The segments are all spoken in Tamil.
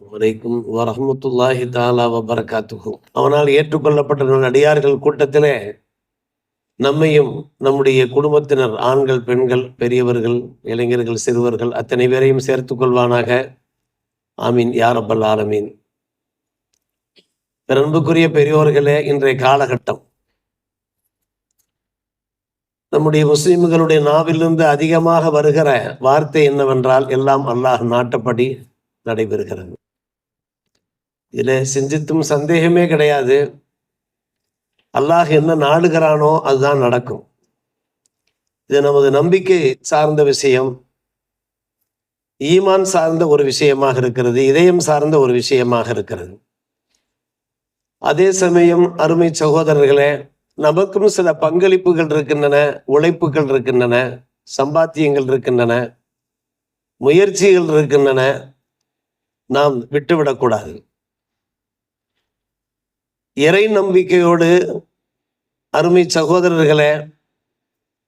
வரைக்கும் வரமத்துல்லாஹி தாலா வபரகாத்துஹு. அவனால் ஏற்றுக்கொள்ளப்பட்ட நடிகார்கள் கூட்டத்திலே நம்மையும் நம்முடைய குடும்பத்தினர் ஆண்கள் பெண்கள் பெரியவர்கள் இளைஞர்கள் சிறுவர்கள் அத்தனை பேரையும் சேர்த்துக் கொள்வானாக. ஆமீன். யாரப்பல் ஆலமீன். அன்புக்குரிய பெரியோர்களே இன்றைய காலகட்டம். நம்முடைய முஸ்லிம்களுடைய நாவிலிருந்து அதிகமாக வருகிற வார்த்தை என்னவென்றால் எல்லாம் அல்லாஹ் நாட்டப்படி நடைபெறுகிறது. இதில் செஞ்சித்தும் சந்தேகமே கிடையாது. அல்லாஹ் என்ன நாடுகிறானோ அதுதான் நடக்கும். இது நமது நம்பிக்கை சார்ந்த விஷயம். ஈமான் சார்ந்த ஒரு விஷயமாக இருக்கிறது இதயம் சார்ந்த ஒரு விஷயமாக இருக்கிறது. அதே சமயம் அருமை சகோதரர்களே நமக்கும் சில பங்களிப்புகள் இருக்கின்றன உழைப்புகள் இருக்கின்றன சம்பாத்தியங்கள் இருக்கின்றன முயற்சிகள் இருக்கின்றன. நாம் விட்டுவிடக்கூடாது. இறை நம்பிக்கையோடு அருமை சகோதரர்களே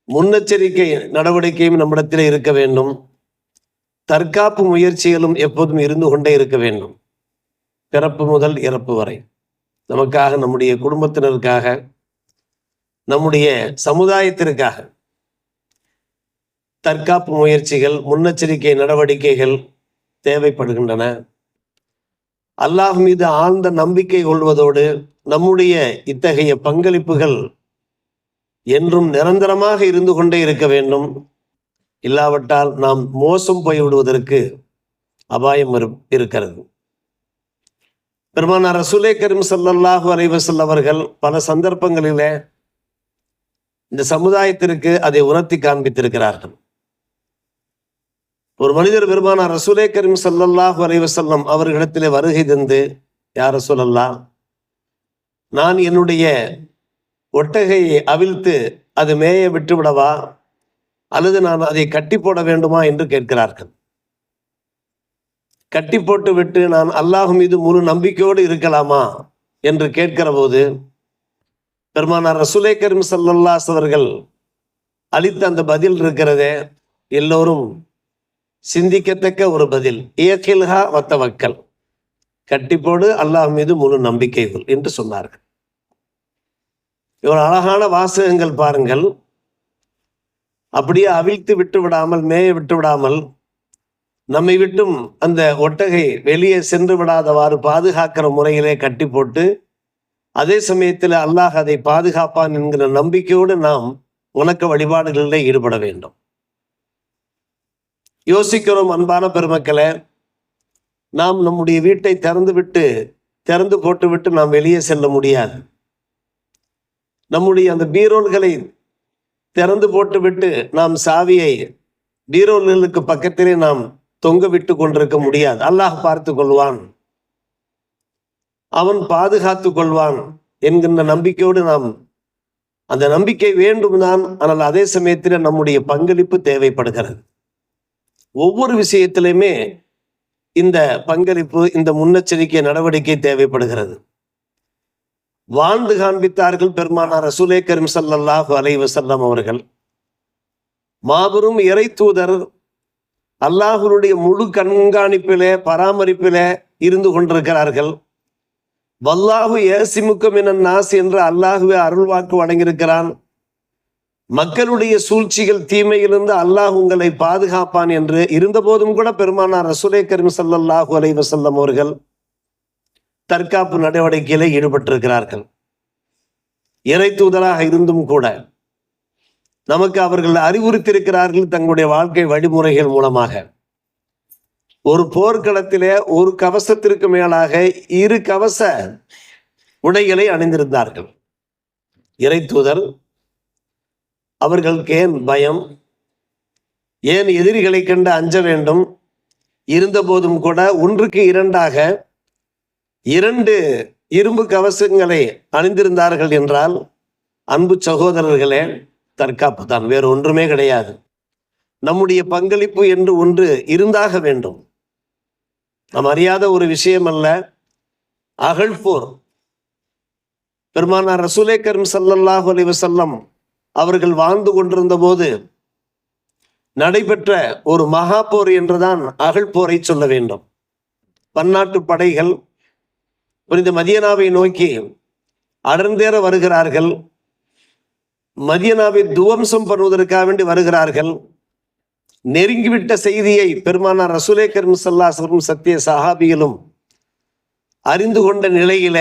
முன்னெச்சரிக்கை நடவடிக்கையும் நம்மிடத்தில் இருக்க வேண்டும். தற்காப்பு முயற்சிகளும் எப்போதும் இருந்து கொண்டே இருக்க வேண்டும். பிறப்பு முதல் இறப்பு வரை. நமக்காக நம்முடைய குடும்பத்தினருக்காக நம்முடைய சமுதாயத்திற்காக தற்காப்பு முயற்சிகள் முன்னெச்சரிக்கை நடவடிக்கைகள் தேவைப்படுகின்றன. அல்லாஹ் மீது ஆழ்ந்த நம்பிக்கை கொள்வதோடு நம்முடைய இத்தகைய பங்களிப்புகள் என்றும் நிரந்தரமாக இருந்து கொண்டே இருக்க வேண்டும். இல்லாவிட்டால் நாம் மோசம் போய்விடுவதற்கு அபாயம் இருக்கிறது. பெருமானார் ரசூலே கரீம் சல்லாஹூ அலைவசல் அவர்கள் பல சந்தர்ப்பங்களில இந்த சமுதாயத்திற்கு அதை உணர்த்தி காண்பித்திருக்கிறார்கள். ஒரு மனிதர் பெருமானார் ரசூலே கரீம் சல்லாஹூ அலைவசல்லம் அவர்களிடத்திலே வருகை தந்து யார் சொல்லலாம் நான் என்னுடைய ஒட்டகையை அவிழ்த்து அது மேய விட்டுவிடவா? அல்லது நான் அதை கட்டி போட வேண்டுமா என்று கேட்கிறார்கள். கட்டி போட்டு விட்டு நான் அல்லாஹ் மீது முழு நம்பிக்கையோடு இருக்கலாமா? என்று கேட்கிற போது பெருமானார் ரசூலே கரீம் சல்லல்லாஸ் அவர்கள் அளித்த அந்த பதில் இருக்கிறதே எல்லோரும் சிந்திக்கத்தக்க ஒரு பதில் இயக்கில்ஹா வத்த வக்கல் கட்டிப்போடு அல்லாஹ் மீது முழு நம்பிக்கைகள் என்று சொன்னார்கள். இவர் அழகான வாசகங்கள் பாருங்கள். அப்படியே அவிழ்த்து விட்டு விடாமல் மேய விட்டு விடாமல் நம்மை விட்டும் அந்த ஒட்டகை வெளியே சென்று விடாதவாறு பாதுகாக்கிற முறையிலே கட்டி போட்டு அதே சமயத்தில் அல்லாஹ் அதை பாதுகாப்பான் என்கிற நம்பிக்கையோடு நாம் உணக்க வழிபாடுகளில் ஈடுபட வேண்டும். யோசிக்கிறோம் அன்பான பெருமக்களை நாம் நம்முடைய வீட்டை திறந்து விட்டு திறந்து போட்டு விட்டு நாம் வெளியே செல்ல முடியாது. நம்முடைய அந்த பீரோல்களை திறந்து போட்டு விட்டு நாம் சாவியை பீரோல்களுக்கு பக்கத்திலே நாம் தொங்க விட்டு கொண்டிருக்க முடியாது. அல்லாஹ் பார்த்து கொள்வான். அவன் பாதுகாத்து கொள்வான் என்கின்ற நம்பிக்கையோடு நாம் அந்த நம்பிக்கை வேண்டும் தான். ஆனால் அதே சமயத்தில் நம்முடைய பங்களிப்பு தேவைப்படுகிறது. ஒவ்வொரு விஷயத்திலையுமே இந்த பங்களிப்பு இந்த முன்னெச்சரிக்கை நடவடிக்கை தேவைப்படுகிறது. வாழ்ந்து காண்பித்தார்கள் பெருமானார் ரசூலே கரீம் சல்லல்லாஹு அலைவசல்லம் அவர்கள். மாபெரும் இறை தூதர் அல்லாஹுடைய முழு கண்காணிப்பிலே பராமரிப்பிலே இருந்து கொண்டிருக்கிறார்கள். வல்லாஹு ஏசிமுக்கம் என நாஸ் என்று அல்லாஹுவே அருள்வாக்கு வழங்கியிருக்கிறான். மக்களுடைய சூழ்ச்சிகள் தீமையிலிருந்து அல்லாஹ் உங்களை பாதுகாப்பான் என்று இருந்தபோதும் கூட பெருமானார் ரசூலே கரீம் சல்லல்லாஹு அலைவசல்லம் அவர்கள் தற்காப்பு நடவடிக்கையில ஈடுபட்டிருக்கிறார்கள். இறை தூதராக இருந்தும் கூட நமக்கு அவர்கள் அறிவுறுத்தியிருக்கிறார்கள் தங்களுடைய வாழ்க்கை வழிமுறைகள் மூலமாக. ஒரு போர்க்களத்திலே ஒரு கவசத்திற்கு மேலாக இரு கவச உடைகளை அணிந்திருந்தார்கள். இறை தூதர் அவர்களுக்கு ஏன் பயம்? ஏன் எதிரிகளை கண்டு அஞ்ச வேண்டும்? இருந்தபோதும் கூட ஒன்றுக்கு இரண்டாக இரண்டு இரும்பு கவசங்களை அணிந்திருந்தார்கள் என்றால் அன்பு சகோதரர்களே தற்காப்பு தான் வேறு ஒன்றுமே கிடையாது. நம்முடைய பங்களிப்பு என்று ஒன்று இருந்தாக வேண்டும். நாம் அறியாத ஒரு விஷயம் அல்ல அகழ்போர். பெருமானார் ரசூலே கரும் சல்லல்லாஹு அலி வசல்லம் அவர்கள் வாழ்ந்து கொண்டிருந்த போது நடைபெற்ற ஒரு மகா போர் என்றுதான் அகழ்போரை சொல்ல வேண்டும். பன்னாட்டு படைகள் புனித மதியனாவை நோக்கி அடர்ந்தேற வருகிறார்கள். மதியனாவை துவம்சம் பண்ணுவதற்காக வேண்டி வருகிறார்கள். நெருங்கிவிட்ட செய்தியை பெருமானார் ரசூலே கரும் சல்லாசரும் சத்திய சஹாபிகளும் அறிந்து கொண்ட நிலையில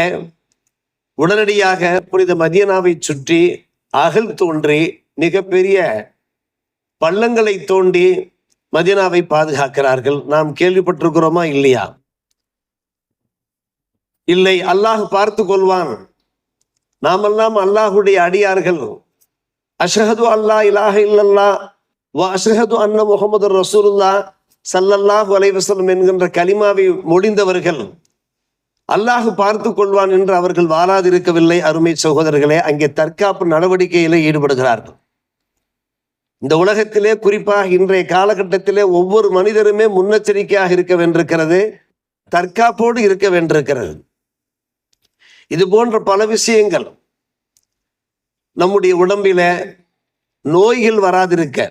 உடனடியாக புனித மதியனாவை சுற்றி அகல் தோன்றி மிகப்பெரிய பள்ளங்களை தோண்டி மதினாவை பாதுகாக்கிறார்கள். நாம் கேள்விப்பட்டிருக்கிறோமா? இல்லையா? இல்லை. அல்லாஹ் பார்த்து கொள்வான். நாமெல்லாம் அல்லாஹுடைய அடியார்கள். அஷஹது அல்லாஹ் இலாஹ இல்லல்லா வா அஷஹது அன்ன முகமது ரசூலுல்லா சல்லல்லாஹு அலைவசலம் என்கின்ற கலிமாவை முடிந்தவர்கள் அல்லாஹ் பார்த்து கொள்வான் என்று அவர்கள் வாராதிருக்கவில்லை. அருமை சகோதரர்களே அங்கே தற்காப்பு நடவடிக்கையிலே ஈடுபடுகிறார்கள். இந்த உலகத்திலே குறிப்பாக இன்றைய காலகட்டத்திலே ஒவ்வொரு மனிதருமே முன்னெச்சரிக்கையாக இருக்க வேண்டியிருக்கிறது தற்காப்போடு இருக்க வேண்டியிருக்கிறது. இது போன்ற பல விஷயங்கள் நம்முடைய உடம்பில நோய்கள் வராதிருக்க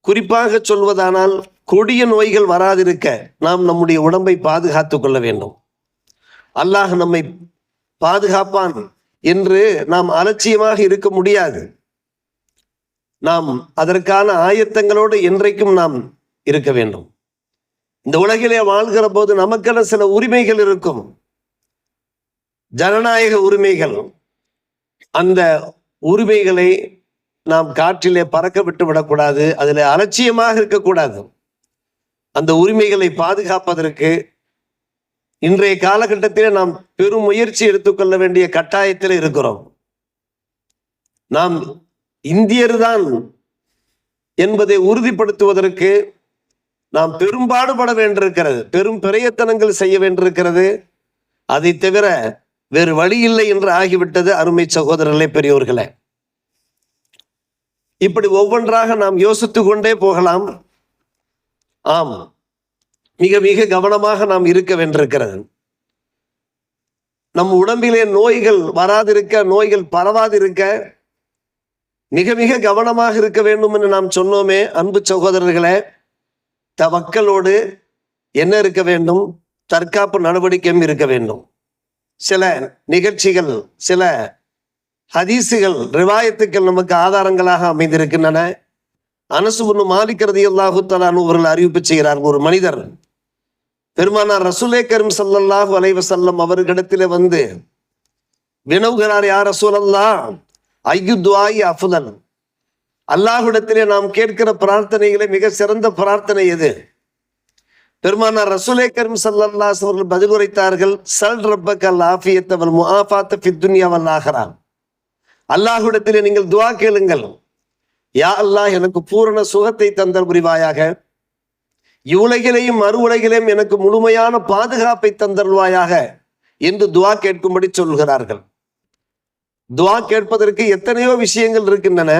குறிப்பாக சொல்வதானால் கொடிய நோய்கள் வராதிருக்க நாம் நம்முடைய உடம்பை பாதுகாத்துக் கொள்ள வேண்டும். அல்லாஹ் நம்மை பாதுகாப்பான் என்று நாம் அலட்சியமாக இருக்க முடியாது. நாம் அதற்கான ஆயத்தங்களோடு என்றைக்கும் நாம் இருக்க வேண்டும். இந்த உலகிலே வாழ்கிற போது நமக்கென சில உரிமைகள் இருக்கும். ஜனநாயக உரிமைகள். அந்த உரிமைகளை நாம் காற்றிலே பறக்க விட்டு விடக்கூடாது அதில் அலட்சியமாக இருக்கக்கூடாது. அந்த உரிமைகளை பாதுகாப்பதற்கு இன்றைய காலகட்டத்தில் நாம் பெரும் முயற்சி எடுத்துக்கொள்ள வேண்டிய கட்டாயத்தில் இருக்கிறோம். நாம் இந்தியர்தான் என்பதை உறுதிப்படுத்துவதற்கு நாம் பெரும்பாடுபட வேண்டியிருக்கிறது. பெரும் பிரயத்தனங்கள் செய்ய வேண்டியிருக்கிறது. அதை தவிர வேறு வழி இல்லை என்று ஆகிவிட்டது அருமை சகோதரர்களே பெரியோர்களே. இப்படி ஒவ்வொன்றாக நாம் யோசித்து கொண்டே போகலாம். ஆம் மிக மிக கவனமாக நாம் இருக்க வேண்டியிருக்கிறது. நம் உடம்பிலே நோய்கள் வராதிருக்க நோய்கள் பரவாதிருக்க மிக மிக கவனமாக இருக்க வேண்டும் என்று நாம் சொன்னோமே அன்பு சகோதரர்களே தவக்களோடு என்ன இருக்க வேண்டும்? தற்காப்பு நடவடிக்கையும் இருக்க வேண்டும். சில நிகழ்ச்சிகள் சில ஹதீசுகள் ரிவாயத்துக்கள் நமக்கு ஆதாரங்களாக அமைந்திருக்கின்றன. அனசு ஒன்று மாலிக்கிறது அல்லாஹு தலான் அவர்கள் அறிவிப்பு செய்கிறார் ஒரு மனிதர் பெருமானார் ரசூலே கரும் சல்லல்லாஹ் வலைவசல்லம் அவர்களிடத்தில் வந்து வினவுகிறார் யார் ரசூலல்லா ஐயு துவாயி அஃபுதல் நாம் கேட்கிற பிரார்த்தனைகளே மிக சிறந்த பிரார்த்தனை எது? பெருமானார் ரசூலே கரும் சல்லல்லாஸ் அவர்கள் பதில் உரைத்தார்கள் சல் ரப்பக் அல் ஆஃபியத்தவல் முஆஃபாத்த ஃபித்துன்யாவல் ஆகிறான் அல்லாஹுடத்திலே நீங்கள் துவா கேளுங்கள். யா அல்லாஹ் எனக்கு பூரண சுகத்தை தந்தல் புரிவாயாக. இவ்வுலகிலேயும் மறு உலகிலேயும் எனக்கு முழுமையான பாதுகாப்பை தந்தருள்வாயாக என்று துவா கேட்கும்படி சொல்கிறார்கள். துவா கேட்பதற்கு எத்தனையோ விஷயங்கள் இருக்கின்றன.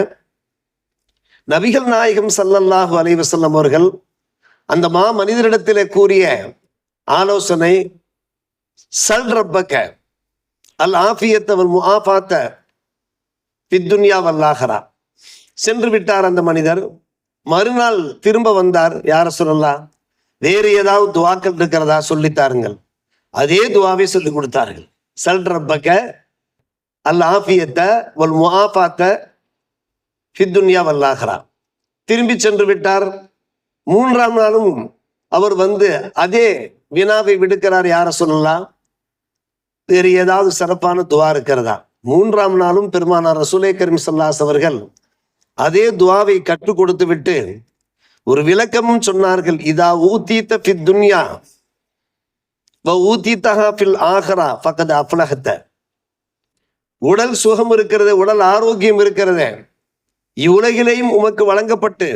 நபிகள் நாயகம் சல்லல்லாஹு அலைவசல்லம் அவர்கள் அந்த மா மனிதரிடத்திலே கூறிய ஆலோசனை சல் ரப்பக்க அல் ஆஃபியத்தவன் முஆஃபாத்த பித்துன்யா வல்லாகரா சென்று விட்டார் அந்த மனிதர். மறுநாள் திரும்ப வந்தார் யார சொல்லலாம் வேறு ஏதாவது துவாக்கள் இருக்கிறதா சொல்லித்தாருங்கள் அதே துவாவை சொல்லி கொடுத்தார்கள். சல் ரப்பக்க அல் ஆஃபியத்தை வல் முஆஃபாத்த ஃபித்துன்யா வல்லாகரா திரும்பி சென்று விட்டார். மூன்றாம் நாளும் அவர் வந்து அதே வினாவை விடுக்கிறார் யார சொல்லலாம் வேறு ஏதாவது சிறப்பான துவா இருக்கிறதா? மூன்றாம் நாளும் பெருமானார் ரசூலே கரிம் சல்லாஸ் அவர்கள் அதே துவாவை கற்றுக் கொடுத்து விட்டு ஒரு விளக்கமும் சொன்னார்கள் இதா ஊத்தீத்த ஃபித் துன்யா வ ஊத்தீத்தஹா ஃபில் ஆஹரா பக்கத்து அஃப்லஹத்த. உடல் சுகம் இருக்கிறது உடல் ஆரோக்கியம் இருக்கிறது. இவ்வுலகிலையும் உமக்கு வழங்கப்பட்டு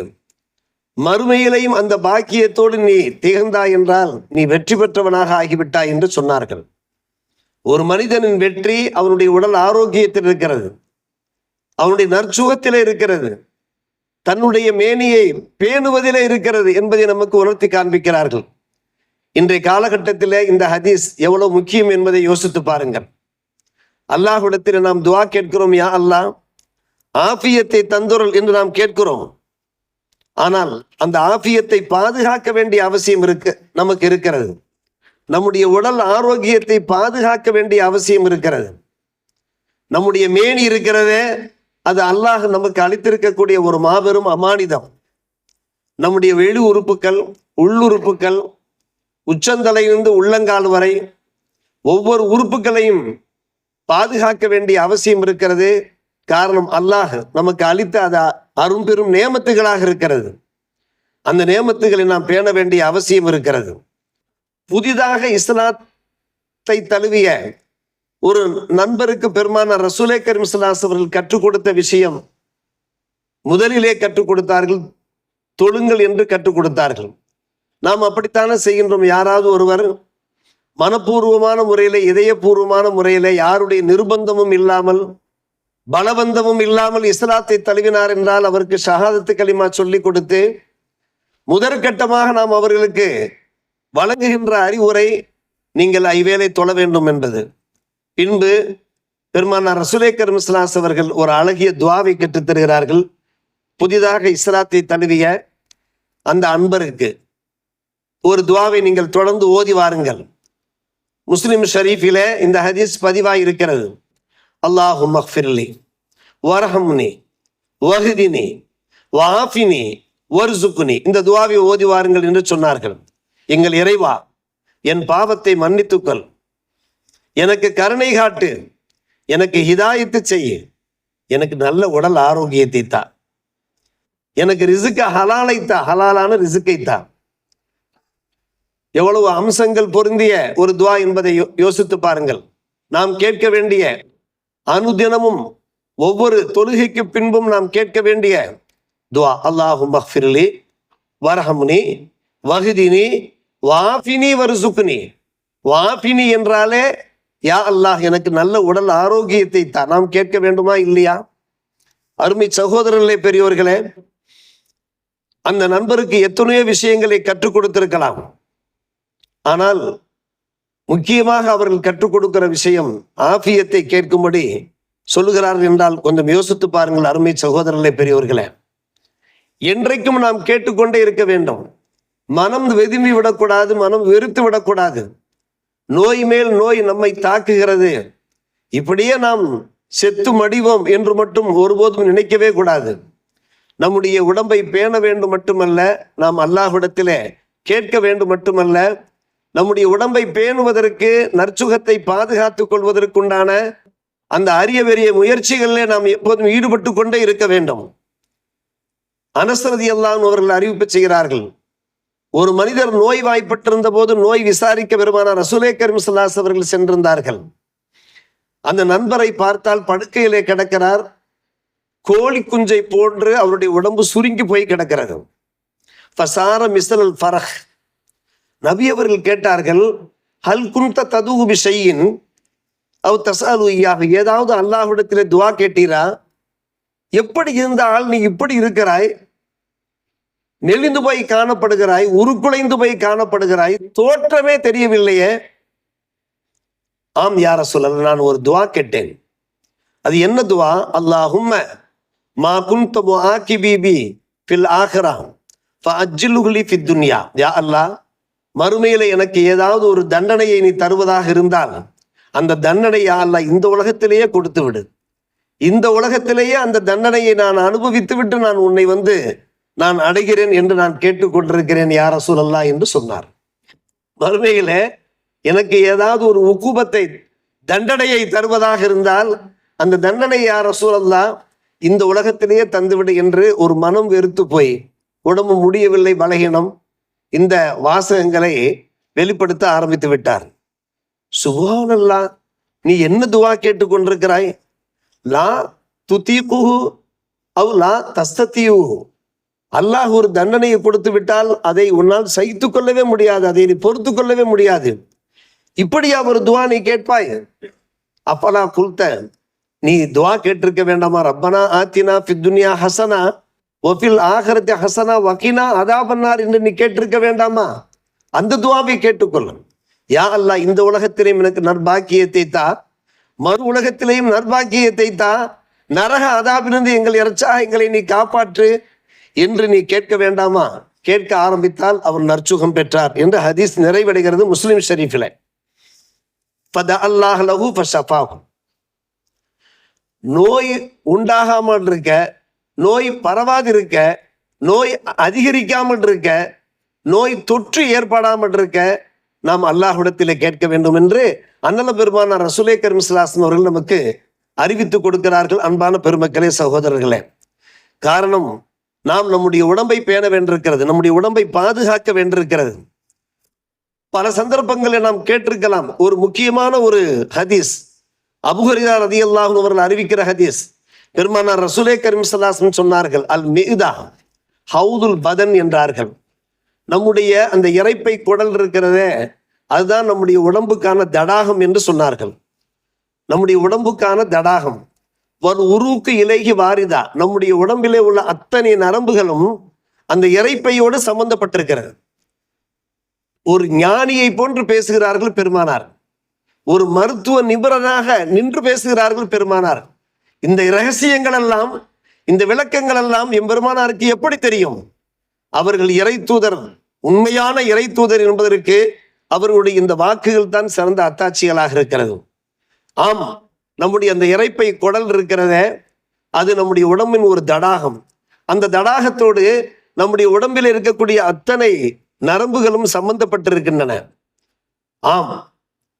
மறுமையிலையும் அந்த பாக்கியத்தோடு நீ திகழ்ந்தாய் என்றால் நீ வெற்றி பெற்றவனாக ஆகிவிட்டாய் என்று சொன்னார்கள். ஒரு மனிதனின் வெற்றி அவனுடைய உடல் ஆரோக்கியத்தில் இருக்கிறது. அவனுடைய நற்சுகத்திலே இருக்கிறது. தன்னுடைய மேனியை பேணுவதிலே இருக்கிறது என்பதை நமக்கு உணர்த்தி காண்பிக்கிறார்கள். இன்றைய காலகட்டத்தில் இந்த ஹதீஸ் எவ்வளவு முக்கியம் என்பதை யோசித்து பாருங்கள். அல்லாஹுடத்தில் நாம் துவா கேட்கிறோம் யா அல்லாஹ் ஆஃபியத்தை தந்துரல் என்று நாம் கேட்கிறோம். ஆனால் அந்த ஆஃபியத்தை பாதுகாக்க வேண்டிய அவசியம் இருக்கு நமக்கு இருக்கிறது. நம்முடைய உடல் ஆரோக்கியத்தை பாதுகாக்க வேண்டிய அவசியம் இருக்கிறது. நம்முடைய மேனி இருக்கிறதே அது அல்லாஹ் நமக்கு அளித்திருக்கக்கூடிய ஒரு மாபெரும் அமானிதம். நம்முடைய வெளி உறுப்புகள் உள்ளுறுப்புகள் உச்சந்தலையிலிருந்து உள்ளங்கால் வரை ஒவ்வொரு உறுப்புகளையும் பாதுகாக்க வேண்டிய அவசியம் இருக்கிறது. காரணம் அல்லாஹ் நமக்கு அளித்த அது அரும்பெரும் நேமத்துகளாக இருக்கிறது. அந்த நேமத்துகளை நாம் பேண வேண்டிய அவசியம் இருக்கிறது. புதிதாக இஸ்லாத்தை தழுவிய ஒரு நண்பருக்கு பெருமான ரசூலே கரீம் அவர்கள் கற்றுக் கொடுத்த விஷயம். முதலிலே கற்றுக் கொடுத்தார்கள் தொழுங்கள் என்று கற்றுக் கொடுத்தார்கள். நாம் அப்படித்தானே செய்கின்றோம் யாராவது ஒருவர் மனப்பூர்வமான முறையில் இதயபூர்வமான முறையில் யாருடைய நிர்பந்தமும் இல்லாமல் பலவந்தமும் இல்லாமல் இஸ்லாத்தை தழுவினார் என்றால் அவருக்கு ஷஹாதத்து களிமா சொல்லி கொடுத்து முதற்கட்டமாக நாம் அவர்களுக்கு வழங்குகின்ற அறிவுரை நீங்கள் ஐவேளை தொழ வேண்டும் என்பது. பின்பு பெருமானார் ரசுலே கர்மிஸ்லாஸ் அவர்கள் ஒரு அழகிய துவாவை கற்றுத் தருகிறார்கள். புதிதாக இஸ்லாத்தை தழுவிய அந்த அன்பருக்கு ஒரு துவாவை நீங்கள் தொடர்ந்து ஓதி வாருங்கள். முஸ்லிம் ஷரீஃபிலே இந்த ஹதீஸ் பதிவாய் இருக்கிறது. அல்லாஹு மஹ்ஃபிர்லி வரஹம்னி வஹிதினி வாஃபினி வர்சுக்குனி இந்த துவாவை ஓதி வாருங்கள் என்று சொன்னார்கள். எங்கள் இறைவா என் பாவத்தை மன்னித்துக்கொள். எனக்கு கருணை காட்டு. எனக்கு ஹிதாயத்து செய்ய. எனக்கு நல்ல உடல் ஆரோக்கியத்தை தா. எனக்கு ரிசுக்க ஹலாலை தா. ஹலாலான ரிசுக்கை தா. எவ்வளவு அம்சங்கள் பொருந்திய ஒரு துவா என்பதை யோ- யோசித்து பாருங்கள். நாம் கேட்க வேண்டிய அனுதினமும் ஒவ்வொரு தொழுகைக்கு பின்பும் நாம் கேட்க வேண்டிய துவா. அல்லாஹு மஹ்ஃபிர்லி வரஹம்னி வஹிதினி வாஃபினி வருசுக்குனி வாஃபினி என்றாலே யா அல்லாஹ் எனக்கு நல்ல உடல் ஆரோக்கியத்தை தான் நாம் கேட்க வேண்டுமா இல்லையா? அருமை சகோதரர்களே பெரியோர்களே அந்த நண்பருக்கு எத்தனையோ விஷயங்களை கற்றுக் கொடுத்திருக்கலாம். ஆனால் முக்கியமாக அவர்கள் கற்றுக் கொடுக்கிற விஷயம் ஆபியத்தை கேட்கும்படி சொல்லுகிறார்கள் என்றால் கொஞ்சம் யோசித்து பாருங்கள் அருமை சகோதரர்களே பெரியவர்களே என்றைக்கும் நாம் கேட்டுக்கொண்டே இருக்க வேண்டும். மனம் வெதும்பி விடக்கூடாது மனம் வெறுத்து விடக்கூடாது. நோய் மேல் நோய் நம்மை தாக்குகிறது. இப்படியே நாம் செத்து மடிவோம் என்று மட்டும் ஒருபோதும் நினைக்கவே கூடாது. நம்முடைய உடம்பை பேண வேண்டும் மட்டுமல்ல நாம் அல்லாஹ்விடத்திலே கேட்க வேண்டும் மட்டுமல்ல நம்முடைய உடம்பை பேணுவதற்கு நற்சுகத்தை பாதுகாத்துக் கொள்வதற்குண்டான அந்த அரிய பெரிய முயற்சிகளிலே நாம் எப்போதும் ஈடுபட்டு கொண்டே இருக்க வேண்டும். அனசரதி எல்லாம் அவர்கள் அறிவிப்பு செய்கிறார்கள். ஒரு மனிதர் நோய் வாய்ப்பட்டிருந்த போது நோய் விசாரிக்க பெருமான ரசூலே கரீம் அவர்கள் சென்றிருந்தார்கள். அந்த நண்பரை பார்த்தால் படுக்கையிலே கிடக்கிறார். கோழி குஞ்சை போன்று அவருடைய உடம்பு சுருங்கி போய் கிடக்கிறது. ஃபசார மிசல் ஃபரஹ். நபி அவர்கள் கேட்டார்கள் ஹல் குந்த ததுகு பிஷையின் அவ் தசாலு ஐயாக ஏதாவது அல்லாஹ்விடத்திலே துவா கேட்டீரா? எப்படி இருந்தால் நீ இப்படி இருக்கிறாய்? நெளிந்து போய் காணப்படுகிறாய் உருக்குலைந்து போய் காணப்படுகிறாய். தோற்றமே தெரியவில்லையே. ஆம் யார சொல்ல நான் ஒரு துவா கேட்டேன். அது என்ன துவா? அல்லாஹும்ம மா குந்தமு ஆக்கி பிபி ஃபில் ஆஹரா ஃபஅஜ்ஜிலுஹுலி ஃபித் துன்யா. யா அல்லாஹ் மறுமையில எனக்கு ஏதாவது ஒரு தண்டனையை நீ தருவதாக இருந்தால் அந்த தண்டனை யா அல்லாஹ் இந்த உலகத்திலேயே கொடுத்து விடு இந்த உலகத்திலேயே அந்த தண்டனையை நான் அனுபவித்து விட்டு நான் உன்னை வந்து நான் அடைகிறேன் என்று நான் கேட்டுக்கொண்டிருக்கிறேன் யார சூழல்லா என்று சொன்னார். மறுமையில் எனக்கு ஏதாவது ஒரு உக்குபத்தை தண்டனையை தருவதாக இருந்தால் அந்த தண்டனை யார சூழல்லா இந்த உலகத்திலேயே தந்துவிடு என்று ஒரு மனம் வெறுத்து போய் உடம்பு முடியவில்லை பலகீனம் இந்த வாசகங்களை வெளிப்படுத்த ஆரம்பித்து விட்டார். சுபோனல்லா நீ என்ன துவா கேட்டுக்கொண்டிருக்கிறாய்? லா துத்தீகுஹு அவ் லா தஸ்தத்தியுஹு அல்லாஹ் ஒரு தண்டனையை கொடுத்து விட்டால் அதை உன்னால் சகித்து கொள்ளவே முடியாது அதை நீ பொறுத்து கொள்ளவே முடியாது. இப்படியா ஒரு துவா நீ கேட்பாய். அப்பலா குல்த நீ துவா கேட்டிருக்க வேண்டாமா? ரப்பனா ஆத்தினா பித்துனியா ஹசனா ஒஃபில் ஆகரத்தை ஹசனா வக்கீனா அதா பண்ணார் என்று நீ கேட்டிருக்க வேண்டாமா? அந்த துவாவை கேட்டுக்கொள்ளும் யா அல்லாஹ் இந்த உலகத்திலேயும் எனக்கு நற்பாக்கியத்தை தா. மறு உலகத்திலேயும் நற்பாக்கியத்தை தா. நரக அதாபிலிருந்து எங்கள் இறைச்சா எங்களை நீ காப்பாற்று. என்று நீ கேட்க வேண்டாமா? கேட்க ஆரம்பித்தால் அவர் நற்சுகம் பெற்றார் என்று ஹதீஸ் நிறைவடைகிறது முஸ்லிம் ஷெரீஃபில். அல்லாஹ் லஹு ஃபஷஃபாஹு. நோய் உண்டாகாமல் இருக்க நோய் பரவாதிருக்க நோய் அதிகரிக்காமல் இருக்க நோய் தொற்று ஏற்படாமல் இருக்க நாம் அல்லாஹுடத்தில் கேட்க வேண்டும் என்று அன்னல பெருமானார் ரசுலே கரிம்ஸ்லாசன் அவர்கள் நமக்கு அறிவித்து கொடுக்கிறார்கள் அன்பான பெருமக்களே சகோதரர்களே. காரணம் நாம் நம்முடைய உடம்பை பேண வேண்டியிருக்கிறது நம்முடைய உடம்பை பாதுகாக்க வேண்டியிருக்கிறது. பல சந்தர்ப்பங்களை நாம் கேட்டிருக்கலாம் ஒரு முக்கியமான ஒரு ஹதீஸ் அபுஹரிதா ரதி அவர்கள் அறிவிக்கிற ஹதீஸ். பெருமானார் ரசூலே கரீம் சல்லாஸ்லம் சொன்னார்கள் அல் மிகுதா ஹவுதுல் பதன் என்றார்கள். நம்முடைய அந்த இறைப்பை குடல் இருக்கிறதே அதுதான் நம்முடைய உடம்புக்கான தடாகம் என்று சொன்னார்கள். நம்முடைய உடம்புக்கான தடாகம். ஒரு உருவுக்கு இலகி வாரிதா. நம்முடைய உடம்பிலே உள்ள அத்தனை நரம்புகளும் அந்த இறைப்பையோடு சம்பந்தப்பட்டிருக்கிறது. ஒரு ஞானியை போன்று பேசுகிறார்கள் பெருமானார். ஒரு மருத்துவ நிபுணராக நின்று பேசுகிறார்கள் பெருமானார். இந்த ரகசியங்கள் எல்லாம் இந்த விளக்கங்கள் எல்லாம் எம்பெருமானாருக்கு எப்படி தெரியும்? அவர்கள் இறை தூதர் உண்மையான இறை தூதர் என்பதற்கு அவர்களுடைய இந்த வாக்குகள் தான் சிறந்த அத்தாட்சிகளாக இருக்கிறது. ஆம் நம்முடைய அந்த இறைப்பை குடல் இருக்கிறதே அது நம்முடைய உடம்பின் ஒரு தடாகம். அந்த தடாகத்தோடு நம்முடைய உடம்பில் இருக்கக்கூடிய அத்தனை நரம்புகளும் சம்பந்தப்பட்டிருக்கின்றன. ஆம்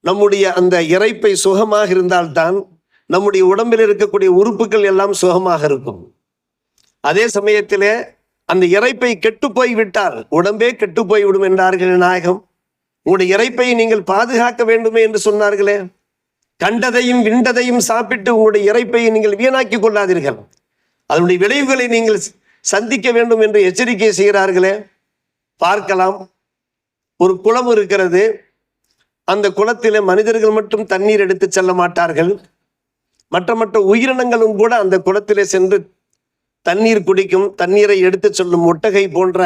நம்முடைய அந்த இறைப்பை சுகமாக இருந்தால்தான் நம்முடைய உடம்பில் இருக்கக்கூடிய உறுப்புகள் எல்லாம் சுகமாக இருக்கும். அதே சமயத்திலே அந்த இறைப்பை கெட்டு போய் விட்டால் உடம்பே கெட்டு போய்விடும் என்றார்கள் நாயகம். உங்களுடைய இறைப்பை நீங்கள் பாதுகாக்க வேண்டுமே என்று சொன்னார்களே. கண்டதையும் விண்டதையும் சாப்பிட்டு உங்களுடைய இறைப்பையை நீங்கள் வீணாக்கி கொள்ளாதீர்கள். அதனுடைய விளைவுகளை நீங்கள் சந்திக்க வேண்டும் என்று எச்சரிக்கை செய்கிறார்களே. பார்க்கலாம். ஒரு குளம் இருக்கிறது. அந்த குளத்தில் மனிதர்கள் மட்டும் தண்ணீர் எடுத்து செல்ல மாட்டார்கள். மற்ற மற்ற உயிரினங்களும் கூட அந்த குளத்திலே சென்று தண்ணீர் குடிக்கும் தண்ணீரை எடுத்து செல்லும் ஒட்டகை போன்ற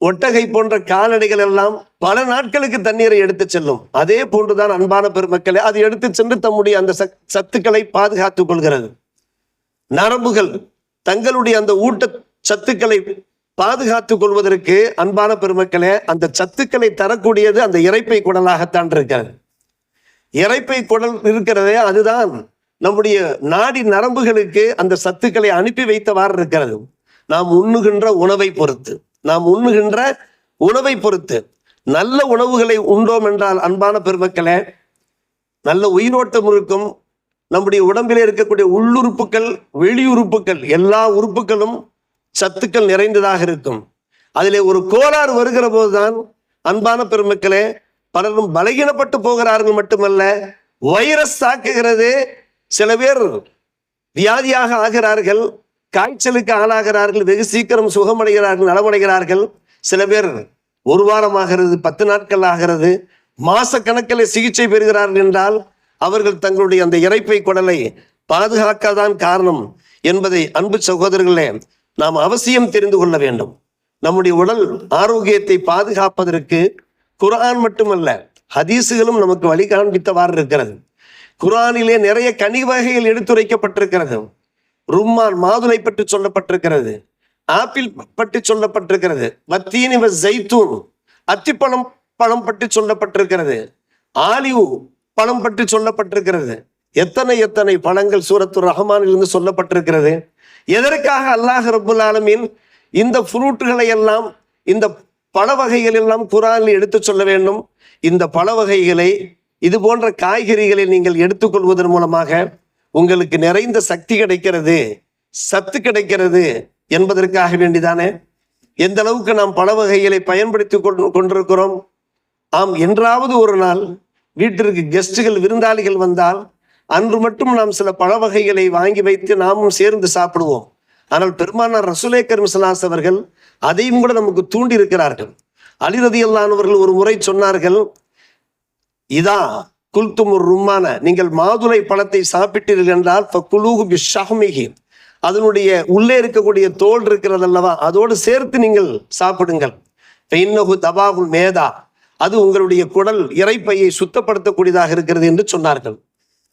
ஒட்டகை போன்ற கால்நடைகள் எல்லாம் பல நாட்களுக்கு தண்ணீரை எடுத்து செல்லும். அதே போன்றுதான் அன்பான பெருமக்களே அது எடுத்து சென்று தம்முடைய அந்த சத்துக்களை பாதுகாத்துக் கொள்கிறது. நரம்புகள் தங்களுடைய அந்த ஊட்ட சத்துக்களை பாதுகாத்துக் கொள்வதற்கு அன்பான பெருமக்களே அந்த சத்துக்களை தரக்கூடியது அந்த இறைப்பை குடலாகத்தான் இருக்கிறது. இறைப்பை குடல் இருக்கிறதே அதுதான் நம்முடைய நாடி நரம்புகளுக்கு அந்த சத்துக்களை அனுப்பி வைத்தவாறு இருக்கிறது. நாம் உண்ணுகின்ற உணவை பொறுத்து நாம் உண்ணுகின்ற உணவை பொறுத்து நல்ல உணவுகளை உண்டோம் என்றால் அன்பான பெருமக்களே நல்ல உயிரோட்டம் இருக்கும் நம்முடைய உடம்பிலே இருக்கக்கூடிய உள்ளுறுப்புகள் வெளியுறுப்புகள் எல்லா உறுப்புகளும் சத்துக்கள் நிறைந்ததாக இருக்கும். அதிலே ஒரு கோளாறு வருகிற போதுதான் அன்பான பெருமக்களே பலரும் பலகீனப்பட்டு போகிறார்கள் மட்டுமல்ல வைரஸ் தாக்குகிறது. சில பேர் வியாதியாக ஆகிறார்கள் காய்ச்சலுக்கு ஆளாகிறார்கள் வெகு சீக்கிரம் சுகமடைகிறார்கள் நலமடைகிறார்கள். சில பேர் ஒரு வாரம் ஆகிறது பத்து நாட்கள் ஆகிறது மாச கணக்கில் சிகிச்சை பெறுகிறார்கள் என்றால் அவர்கள் தங்களுடைய அந்த இறைப்பை குடலை பாதுகாக்காதான் காரணம் என்பதை அன்பு சகோதரர்களே நாம் அவசியம் தெரிந்து கொள்ள வேண்டும். நம்முடைய உடல் ஆரோக்கியத்தை பாதுகாப்பதற்கு குரான் மட்டுமல்ல ஹதீஸுகளும் நமக்கு வழி காண்பித்தவாறு இருக்கிறது. குரானிலே நிறைய கனி வகைகள் எடுத்துரைக்கப்பட்டிருக்கிறது. ரும்மான் மாதுளை பற்றி சொல்லப்பட்டிருக்கிறது. ஆப்பிள் பற்றி சொல்லப்பட்டிருக்கிறது. வத்தீனி வ ஜைத்தூன் அத்திப்பழம் பழம் பற்றி சொல்லப்பட்டிருக்கிறது. ஆலிவ் பழம் பற்றி சொல்லப்பட்டிருக்கிறது. எத்தனை எத்தனை பழங்கள் சூரத்து ரஹமானிலிருந்து சொல்லப்பட்டிருக்கிறது? எதற்காக அல்லாஹ் ரபுல் ஆலமீன் இந்த ஃப்ரூட்டுகளை எல்லாம் இந்த பழ வகைகள் எல்லாம் குரானில் எடுத்து சொல்ல வேண்டும்? இந்த பழ வகைகளை இது போன்ற காய்கறிகளை நீங்கள் எடுத்துக்கொள்வதன் மூலமாக உங்களுக்கு நிறைந்த சக்தி கிடைக்கிறது. சத்து கிடைக்கிறது. என்பதற்காக வேண்டிதானே? எந்த அளவுக்கு நாம் பல வகைகளை பயன்படுத்தி கொண்டிருக்கிறோம்? ஆம் என்றாவது ஒரு நாள் வீட்டிற்கு கெஸ்ட்டுகள் விருந்தாளிகள் வந்தால் அன்று மட்டும் நாம் சில பழ வகைகளை வாங்கி வைத்து நாமும் சேர்ந்து சாப்பிடுவோம். ஆனால் பெருமானார் ரசுலே கருமிசனாஸ் அவர்கள் அதையும் கூட நமக்கு தூண்டி இருக்கிறார்கள் அலிரதி அல்லானவர்கள் ஒரு முறை சொன்னார்கள் இதா குல்தும் ஒரு ரும்மான நீங்கள் மாதுளை பழத்தை சாப்பிட்டீர்கள் என்றால் ஃபக்குலூஹு பிஷ்ஷஹ்மிஹி. அதனுடைய உள்ளே இருக்கக்கூடிய தோல் இருக்கிறது அல்லவா? அதோடு சேர்த்து நீங்கள் சாப்பிடுங்கள். இன்னகு தபாகுல் மேதா. அது உங்களுடைய குடல் இறைப்பையை சுத்தப்படுத்தக்கூடியதாக இருக்கிறது என்று சொன்னார்கள்.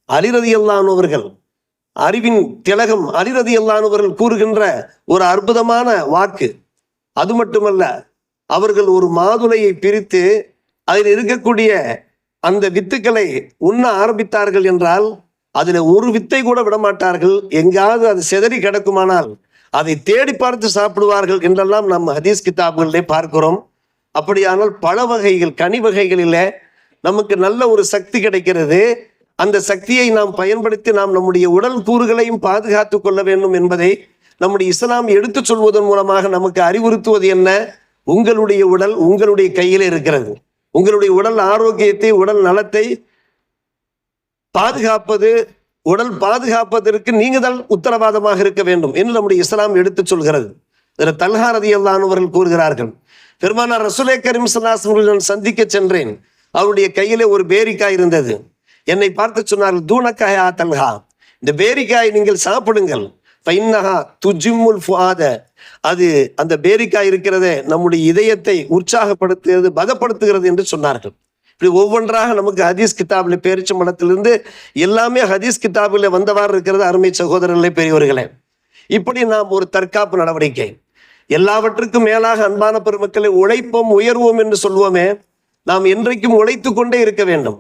அலிரதி அல்லானவர்கள் அறிவின் திலகம் அலிரதி அல்லானவர்கள் கூறுகின்ற ஒரு அற்புதமான வாக்கு. அது மட்டுமல்ல அவர்கள் ஒரு மாதுளையை பிரித்து அதில் இருக்கக்கூடிய அந்த வித்துக்களை உண்ண ஆரம்பித்தார்கள் என்றால் அதில் ஒரு வித்தை கூட விடமாட்டார்கள். எங்காவது அது செதறி கிடக்குமானால் அதை தேடி பார்த்து சாப்பிடுவார்கள் என்றெல்லாம் நம் ஹதீஸ் கிதாபுகளிலே பார்க்கிறோம். அப்படியானால் பல வகைகள் கனி வகைகளில் நமக்கு நல்ல ஒரு சக்தி கிடைக்கிறது. அந்த சக்தியை நாம் பயன்படுத்தி நாம் நம்முடைய உடல் கூறுகளையும் பாதுகாத்து கொள்ள வேண்டும் என்பதை நம்முடைய இஸ்லாம் எடுத்துச் சொல்வதன் மூலமாக நமக்கு அறிவுறுத்துவது என்ன? உங்களுடைய உடல் உங்களுடைய கையில் இருக்கிறது. உங்களுடைய உடல் ஆரோக்கியத்தை உடல் நலத்தை பாதுகாப்பது உடல் பாதுகாப்பதற்கு நீங்கள் தான் உத்தரவாதமாக இருக்க வேண்டும் என்று நம்முடைய இஸ்லாம் எடுத்துச் சொல்கிறது. இதில் தல்ஹாரதி அல்லானவர்கள் கூறுகிறார்கள் பெருமானார் ரசுலே கரீம் ஸல்லல்லாஹு நான் சந்திக்க சென்றேன். அவருடைய கையிலே ஒரு பேரிக்காய் இருந்தது. என்னை பார்த்து சொன்னார்கள் தூணக்காயா தல்ஹா இந்த பேரிக்காய் நீங்கள் சாப்பிடுங்கள். பைன்னஹா துஜிம்முல் ஃபுஆத. அது அந்த பேரிக்காய் இருக்கிறதே நம்முடைய இதயத்தை உற்சாகப்படுத்துகிறது பதப்படுத்துகிறது என்று சொன்னார்கள். இப்படி ஒவ்வொன்றாக நமக்கு ஹதீஸ் கிதாபில் பேரிச்ச மடத்திலிருந்து எல்லாமே ஹதீஸ் கிதாபில் வந்தவாறு இருக்கிறது அருமை சகோதரர்களே பெரியவர்களே இப்படி நாம் ஒரு தற்காப்பு நடவடிக்கை. எல்லாவற்றுக்கும் மேலாக அன்பான பெருமக்களை உழைப்போம் உயர்வோம் என்று சொல்வோமே நாம் என்றைக்கும் உழைத்து கொண்டே இருக்க வேண்டும்.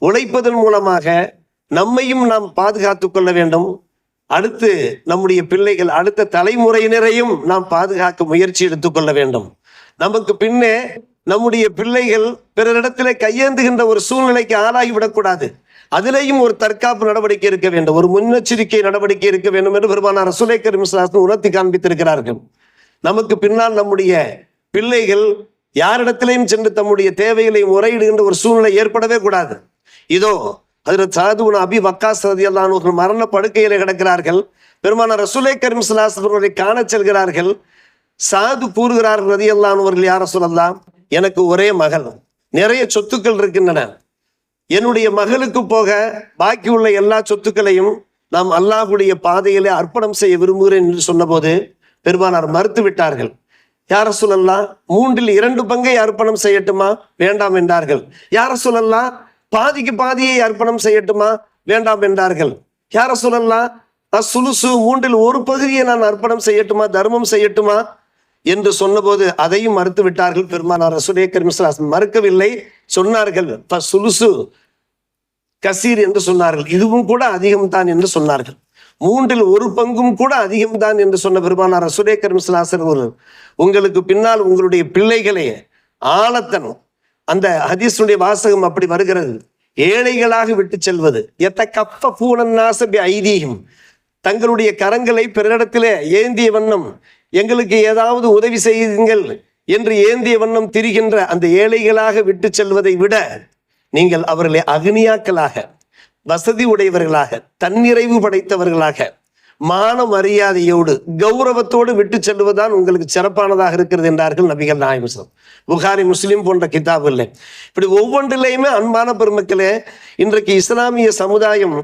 உழைப்பதன் மூலமாக நம்மையும் நாம் பாதுகாத்து கொள்ள வேண்டும். அடுத்து நம்முடைய பிள்ளைகள் அடுத்த தலைமுறையினரையும் நாம் பாதுகாக்க முயற்சி எடுத்துக்கொள்ள வேண்டும். நமக்கு பின்னே நம்முடைய பிள்ளைகள் பிறரிடத்திலே கையேந்துகின்ற ஒரு சூழ்நிலைக்கு ஆளாகிவிடக்கூடாது. அதிலேயும் ஒரு தற்காப்பு நடவடிக்கை இருக்க வேண்டும். ஒரு முன்னெச்சரிக்கை நடவடிக்கை இருக்க வேண்டும் என்று பெருமானார் ரசூலை கரீம் உணர்த்தி காண்பித்திருக்கிறார்கள். நமக்கு பின்னால் நம்முடைய பிள்ளைகள் யாரிடத்திலையும் சென்று தம்முடைய தேவைகளை முறையிடுகின்ற ஒரு சூழ்நிலை ஏற்படவே கூடாது. இதோ அதில் சாதுவன் அபி வக்காஸ் ரதியல்லானவர்கள் மரண படுக்கையில் கிடக்கிறார்கள். பெருமானார் ரசூலை கரீம் காண செல்கிறார்கள். சாது கூறுகிறார்கள் ரதியல்லானவர்கள் யார சொல்லலாம் எனக்கு ஒரே மகள் நிறைய சொத்துக்கள் இருக்கின்றன. என்னுடைய மகளுக்கு போக பாக்கி உள்ள எல்லா சொத்துக்களையும் நாம் அல்லாஹ்வுடைய பாதையிலே அர்ப்பணம் செய்ய விரும்புகிறேன் என்று சொன்னபோது பெருமானார் மறுத்து விட்டார்கள். யார சொல்லலாம் மூன்றில் இரண்டு பங்கை அர்ப்பணம் செய்யட்டுமா? வேண்டாம் என்றார்கள். யார சொல்லலாம் பாதிக்கு பாதியை அர்ப்பணம் செய்யட்டுமா? வேண்டாம் என்றார்கள். யார சொல்லலாம் சுலுசு மூன்றில் ஒரு பகுதியை நான் அர்ப்பணம் செய்யட்டுமா? தர்மம் செய்யட்டுமா? என்று சொன்னபோது அதையும் மறுத்து விட்டார்கள். பெருமானார் ரசூலே கரிமிஸ்லாஸ் மறுக்கவில்லை. சொன்னார்கள் சுலுசு கசீர் என்று சொன்னார்கள். இதுவும் கூட அதிகம்தான் என்று சொன்னார்கள். மூன்றில் ஒரு பங்கும் கூட அதிகம்தான் என்று சொன்ன பெருமானார் ரசூலே கரிமிஸ்லாசர் ஒரு உங்களுக்கு பின்னால் உங்களுடைய பிள்ளைகளே ஆழத்தன் அந்த ஹதீஸுடைய வாசகம் அப்படி வருகிறது. ஏழைகளாக விட்டு செல்வது. எத்த கப்ப பூனன்னாசபி ஐதீகம். தங்களுடைய கரங்களை பிறரிடத்திலே ஏந்திய வண்ணம். எங்களுக்கு ஏதாவது உதவி செய்யுங்கள் என்று ஏந்திய வண்ணம் திரிகின்ற அந்த ஏழைகளாக விட்டு செல்வதை விட நீங்கள் அவர்களை அக்னியாக்களாக வசதி உடையவர்களாக தன்னிறைவு படைத்தவர்களாக மான மரியாதையோடு கௌரவத்தோடு விட்டு செல்வதுதான் உங்களுக்கு சிறப்பானதாக இருக்கிறது என்றார்கள் நபிகள் நாயகம் புகாரி முஸ்லீம் போன்ற கிதாபுல்ல இப்படி ஒவ்வொன்றிலையுமே அன்பான பெருமக்களே இன்றைக்கு இஸ்லாமிய சமுதாயம்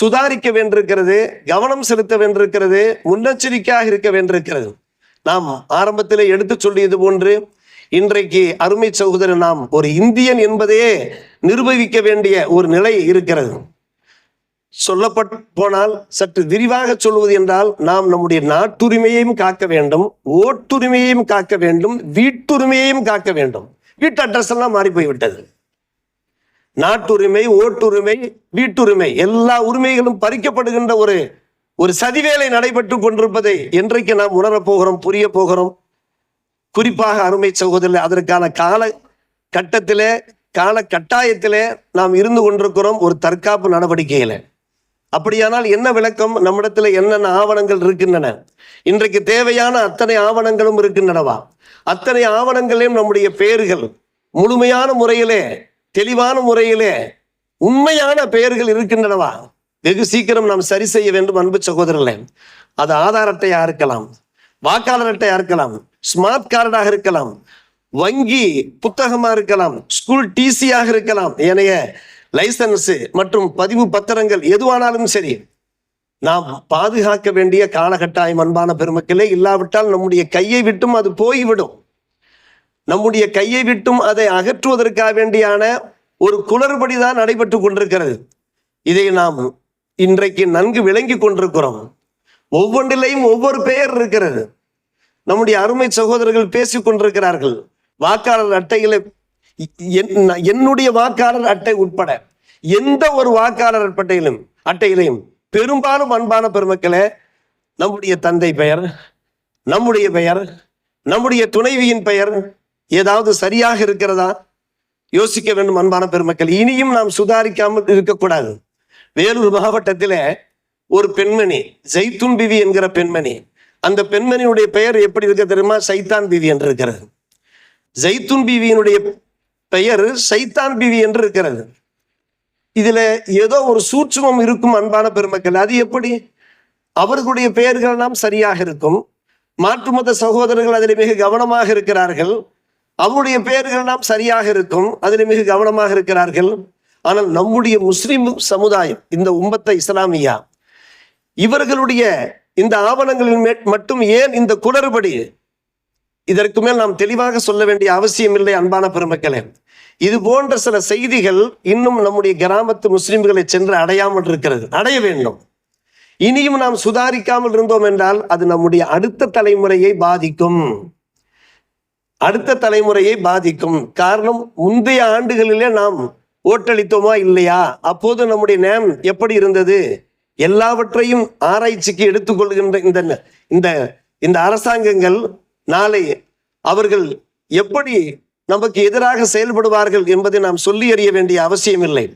சுதாரிக்க வேண்டியிருக்கிறது கவனம் செலுத்த வேண்டியிருக்கிறது முன்னெச்சரிக்கையாக இருக்க வேண்டியிருக்கிறது. நாம் ஆரம்பத்தில் எடுத்து சொல்லியது போன்று இன்றைக்கு அருமை சகோதரர் நாம் ஒரு இந்தியன் என்பதையே நிர்வகிக்க வேண்டிய ஒரு நிலை இருக்கிறது. சொல்லப்பட் போனால் சற்று விரிவாக சொல்வது என்றால் நாம் நம்முடைய நாட்டுரிமையையும் காக்க வேண்டும் ஓட்டுரிமையையும் காக்க வேண்டும் வீட்டுரிமையையும் காக்க வேண்டும். வீட்டு அட்ரஸ் எல்லாம் மாறி போய்விட்டது. நாட்டுரிமை ஓட்டுரிமை வீட்டுரிமை எல்லா உரிமைகளும் பறிக்கப்படுகின்ற ஒரு ஒரு சதிவேலை நடைபெற்று கொண்டிருப்பதை என்றைக்கு நாம் உணரப் போகிறோம் புரிய போகிறோம் குறிப்பாக அருமை சகோதரர் அதற்கான கால கட்டத்திலே கால கட்டாயத்திலே நாம் இருந்து கொண்டிருக்கிறோம் ஒரு தற்காப்பு நடவடிக்கையில. அப்படியானால் என்ன விளக்கம்? நம்மிடத்துல என்னென்ன ஆவணங்கள் இருக்கின்றன? இன்றைக்கு தேவையான அத்தனை ஆவணங்களும் இருக்கின்றனவா? அத்தனை ஆவணங்களையும் நம்முடைய பெயர்கள் முழுமையான முறையிலே தெளிவான முறையிலே உண்மையான பெயர்கள் இருக்கின்றனவா? வெகு சீக்கிரம் நாம் சரி செய்ய வேண்டும் அன்பு சகோதரர்களே. அது ஆதார் அட்டையா இருக்கலாம் வாக்காளர் அட்டையா இருக்கலாம் ஸ்மார்ட் கார்டாக இருக்கலாம் வங்கி புத்தகமா இருக்கலாம் ஸ்கூல் டிசியாக இருக்கலாம் ஏனைய லைசன்ஸ் மற்றும் பதிவு பத்திரங்கள் எதுவானாலும் சரி நாம் பாதுகாக்க வேண்டிய காலகட்டாயம் அன்பான பெருமக்களே இல்லாவிட்டால் நம்முடைய கையை விட்டும் அது போய்விடும். நம்முடைய கையை விட்டும் அதை அகற்றுவதற்காக வேண்டியான ஒரு குளறுபடி தான் நடைபெற்று கொண்டிருக்கிறது. இதை நாம் இன்றைக்கு நன்கு விளங்கி கொண்டிருக்கிறோம். ஒவ்வொன்றிலையும் ஒவ்வொரு பெயர் இருக்கிறது. நம்முடைய அருமை சகோதரர்கள் பேசிக் கொண்டிருக்கிறார்கள். வாக்காளர் அட்டைகளை என்- என்னுடைய வாக்காளர் அட்டை உட்பட எந்த ஒரு வாக்காளர் அட்டையிலும் அட்டையிலையும் பெரும்பாலும் அன்பான பெருமக்களே நம்முடைய தந்தை பெயர் நம்முடைய பெயர் நம்முடைய துணைவியின் பெயர் ஏதாவது சரியாக இருக்கிறதா? யோசிக்க வேண்டும் அன்பான பெருமக்கள். இனியும் நாம் சுதாரிக்காமல் இருக்கக்கூடாது. வேலூர் மாவட்டத்தில் ஒரு பெண்மணி ஜெய்துன் பிவி என்கிற பெண்மணி. அந்த பெண்மணியுடைய பெயர் எப்படி இருக்க தெரியுமா? சைத்தான் பிவி என்று இருக்கிறது. ஜெய்துன் பிவியினுடைய பெயர் சைத்தான் பிவி என்று இருக்கிறது. இதுல ஏதோ ஒரு சூட்சமம் இருக்கும் அன்பான பெருமக்கள். அது எப்படி? அவர்களுடைய பெயர்கள் எல்லாம் சரியாக இருக்கும். மாற்று மத சகோதரர்கள் அதில் மிக கவனமாக இருக்கிறார்கள். அவருடைய பெயர்கள் நாம் சரியாக இருக்கும். அதில் மிக கவனமாக இருக்கிறார்கள். ஆனால் நம்முடைய முஸ்லிம் சமுதாயம் இந்த உம்பத்தை இஸ்லாமியா இவர்களுடைய இந்த ஆவணங்களின் மேல் மட்டும் ஏன் இந்த குளறுபடி? இதற்கு மேல் நாம் தெளிவாக சொல்ல வேண்டிய அவசியம் இல்லை அன்பான பெருமக்களே. இது போன்ற சில செய்திகள் இன்னும் நம்முடைய கிராமத்து முஸ்லிம்களை சென்று அடையாமல் இருக்கிறது. அடைய வேண்டும். இனியும் நாம் சுதாரிக்காமல் இருந்தோம் என்றால் அது நம்முடைய அடுத்த தலைமுறையை பாதிக்கும். அடுத்த தலைமுறையை பாதிக்கும். காரணம் முந்தைய ஆண்டுகளிலே நாம் ஓட்டளித்தோமா இல்லையா? அப்போது நம்முடைய நேம் எப்படி இருந்தது? எல்லாவற்றையும் ஆராய்ச்சிக்கு எடுத்துக்கொள்கின்ற இந்த இந்த இந்த அரசாங்கங்கள் நாளை அவர்கள் எப்படி நமக்கு எதிராக செயல்படுவார்கள் என்பதை நாம் சொல்லி அறிய வேண்டிய அவசியம் இல்லை.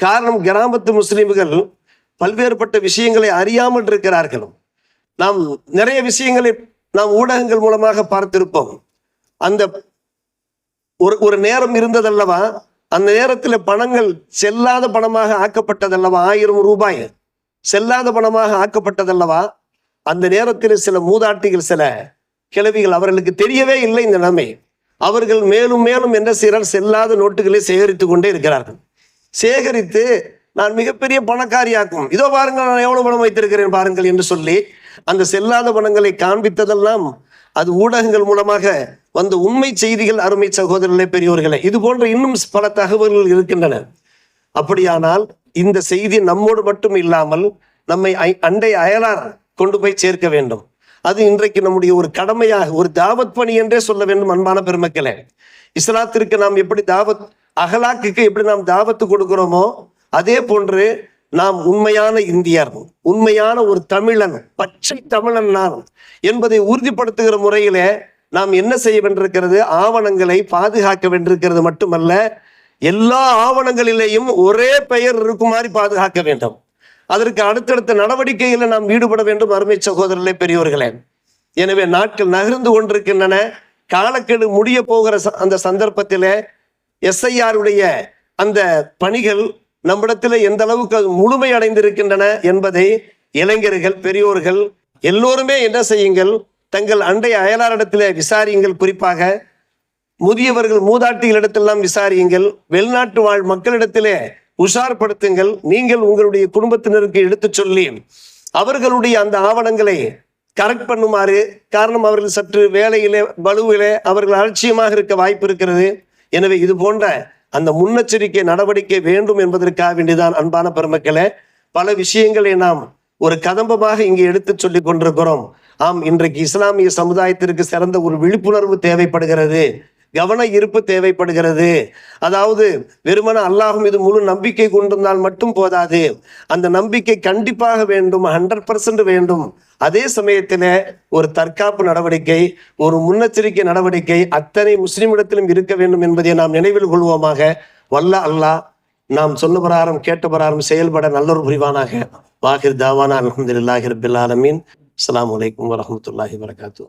காரணம் கிராமத்து முஸ்லிம்கள் பல்வேறுபட்ட விஷயங்களை அறியாமல் இருக்கிறார்கள். நாம் நிறைய விஷயங்களை நாம் ஊடகங்கள் மூலமாக பார்த்திருப்போம். அந்த ஒரு ஒரு நேரம் இருந்ததல்லவா? அந்த நேரத்தில் பணங்கள் செல்லாத பணமாக ஆக்கப்பட்டதல்லவா? ஆயிரம் ரூபாய் செல்லாத பணமாக ஆக்கப்பட்டதல்லவா? அந்த நேரத்தில் சில மூதாட்டிகள் சில கிழவிகள் அவர்களுக்கு தெரியவே இல்லை இந்த நிலைமை. அவர்கள் மேலும் மேலும் என்ன செய்கிறார் செல்லாத நோட்டுகளை சேகரித்து கொண்டே இருக்கிறார்கள். சேகரித்து நான் மிகப்பெரிய பணக்காரியாக்கும். இதோ பாருங்கள் நான் எவ்வளவு பணம் வைத்திருக்கிறேன் பாருங்கள் என்று சொல்லி அந்த செல்லாத பணங்களை காண்பித்ததெல்லாம் அது ஊடகங்கள் மூலமாக வந்த உண்மை செய்திகள் அருமை சகோதரர்களே பெரியோர்களே. இது போன்ற இன்னும் பல தகவல்கள் இருக்கின்றன. அப்படியானால் இந்த செய்தி நம்மோடு மட்டும் இல்லாமல் நம்மை அண்டை அயலார் கொண்டு போய் சேர்க்க வேண்டும். அது இன்றைக்கு நம்முடைய ஒரு கடமையாக ஒரு தாவத் பணி என்றே சொல்ல வேண்டும் அன்பான பெருமக்களே. இஸ்லாத்திற்கு நாம் எப்படி தாவத் அகலாக்குக்கு எப்படி நாம் தாவத்து கொடுக்கிறோமோ அதே போன்று நாம் உண்மையான இந்தியர் உண்மையான ஒரு தமிழன் பச்சை தமிழன் நான் என்பதை உறுதிப்படுத்துகிற முறையிலே நாம் என்ன செய்ய வேண்டியிருக்கிறது? ஆவணங்களை பாதுகாக்க வேண்டியிருக்கிறது மட்டுமல்ல எல்லா ஆவணங்களிலேயும் ஒரே பெயர் இருக்குமாறு பாதுகாக்க வேண்டும். அதற்கு அடுத்தடுத்த நடவடிக்கைகளை நாம் ஈடுபட வேண்டும் அருமை சகோதரர்களே பெரியோர்களே. எனவே நாட்கள் நகர்ந்து கொண்டிருக்கின்றன. காலக்கெடு முடிய போகிற ச- அந்த சந்தர்ப்பத்தில் எஸ்ஐஆருடைய அந்த பணிகள் நம்மிடத்தில் எந்த அளவுக்கு அது முழுமை அடைந்திருக்கின்றன என்பதை இளைஞர்கள் பெரியோர்கள் எல்லோருமே என்ன செய்யுங்கள் தங்கள் அண்டை அயலாரிடத்தில் விசாரியுங்கள். குறிப்பாக முதியவர்கள் மூதாட்டிகளிடத்தெல்லாம் விசாரியுங்கள். வெளிநாட்டு வாழ் மக்களிடத்திலே உஷார்படுத்துங்கள். நீங்கள் உங்களுடைய குடும்பத்தினருக்கு எடுத்துச் சொல்லி அவர்களுடைய அந்த ஆவணங்களை கரெக்ட் பண்ணுமாறு. காரணம் அவர்கள் சற்று வேலையிலே பலுவிலே அவர்கள் அலட்சியமாக இருக்க வாய்ப்பு இருக்கிறது. எனவே இது போன்ற அந்த முன்னெச்சரிக்கை நடவடிக்கை வேண்டும் என்பதற்காக வேண்டிதான் அன்பான பெருமக்களே பல விஷயங்களை நாம் ஒரு கதம்பமாக இங்கே எடுத்துச் சொல்லிக் கொண்டிருக்கிறோம். ஆம் இன்றைக்கு இஸ்லாமிய சமுதாயத்திற்கு சிறந்த ஒரு விழிப்புணர்வு தேவைப்படுகிறது. கவன இருப்பு தேவைப்படுகிறது. அதாவது வெறுமன அல்லாஹ் மீது முழு நம்பிக்கை கொண்டிருந்தால் மட்டும் போதாது. அந்த நம்பிக்கை கண்டிப்பாக வேண்டும் ஹண்ட்ரட் பர்சன்ட் வேண்டும். அதே சமயத்தில் ஒரு தற்காப்பு நடவடிக்கை ஒரு முன்னெச்சரிக்கை நடவடிக்கை அத்தனை முஸ்லிமிடத்திலும் இருக்க வேண்டும் என்பதை நாம் நினைவில் கொள்வோமாக. வல்ல அல்லாஹ் நாம் சொன்ன பிரகாரம் கேட்ட பிரகாரம் செயல்பட நல்லொரு புரிவானாக. வாகிர் தாவானா அலமதுல்லாஹி ரபில் ஆலமீன். அஸ்ஸலாமு வலைக்கம் வரஹ்மத்துல்லாஹி வரகாத்து